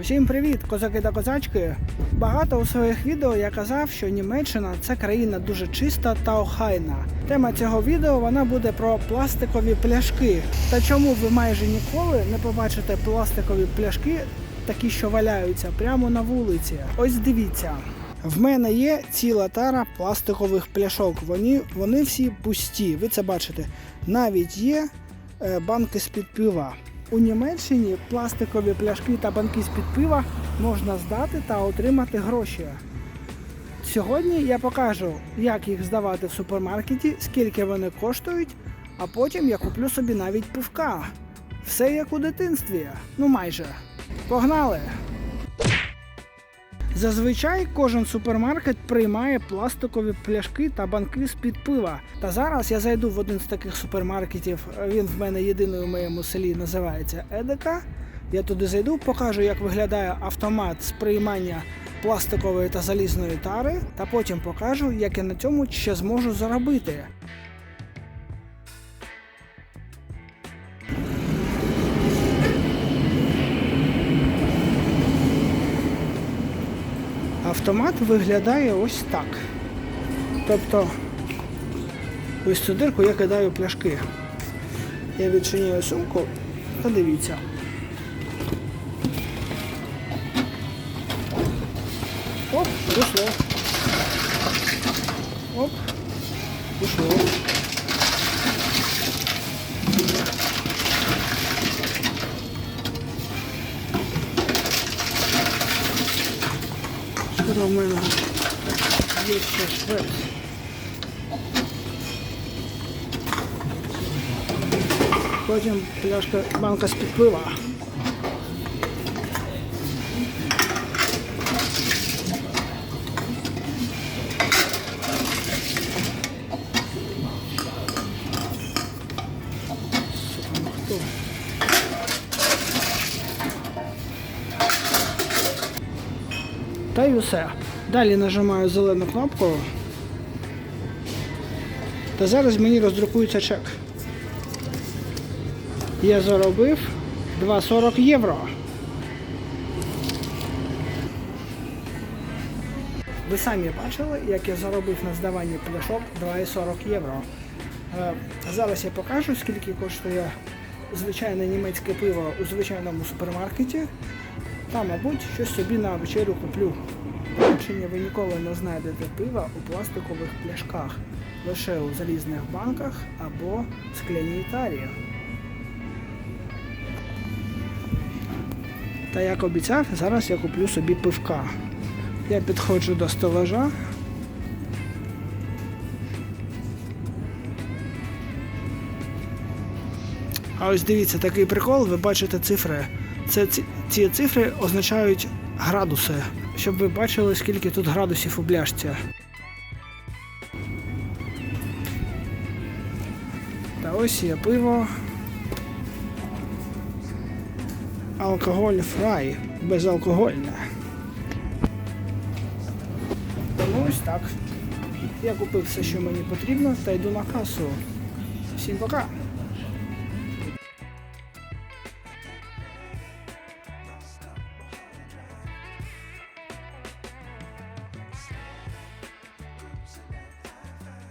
Усім привіт, козаки та козачки. Багато у своїх відео я казав, що Німеччина це країна дуже чиста та охайна. Тема цього відео вона буде про пластикові пляшки. Та чому ви майже ніколи не побачите пластикові пляшки, такі, що валяються прямо на вулиці? Ось дивіться. В мене є ціла тара пластикових пляшок. Вони, вони всі пусті. Ви це бачите. Навіть є е, банки з-під пива. У Німеччині пластикові пляшки та банки з-під пива можна здати та отримати гроші. Сьогодні я покажу, як їх здавати в супермаркеті, скільки вони коштують, а потім я куплю собі навіть пивка. Все як у дитинстві. Ну майже. Погнали! Зазвичай кожен супермаркет приймає пластикові пляшки та банки з-під пива. Та зараз я зайду в один з таких супермаркетів. Він в мене єдиний у моєму селі називається Едека. Я туди зайду, покажу, як виглядає автомат з приймання пластикової та залізної тари, та потім покажу, як я на цьому ще зможу заробити. Автомат виглядає ось так. Тобто, ось цю дирку я кидаю пляшки. Я відчиняю сумку та дивіться. Оп, пішло. Оп, пішло. Що в мене є ще швед. Потім пляшка банка з-під пива. Сука, ну хто? Та й усе. Далі нажимаю зелену кнопку. Та зараз мені роздрукується чек. Я заробив 2,40 євро. Ви самі бачили, як я заробив на здаванні пляшок 2,40 євро. Е, Зараз я покажу, скільки коштує звичайне німецьке пиво у звичайному супермаркеті. Та, мабуть, щось собі на вечерю куплю. В ви ніколи не знайдете пива у пластикових пляшках, лише у залізних банках або скляній тарі. Та як обіцяв, зараз я куплю собі пивка. Я підходжу до стелажа. А ось дивіться, такий прикол, ви бачите цифри. Це ці, цифри означають градуси, щоб ви бачили, скільки тут градусів у бляшці. Та ось є пиво. Алкоголь фрай, безалкогольне. Тому ось так. Я купив все, що мені потрібно, та йду на касу. Всім пока!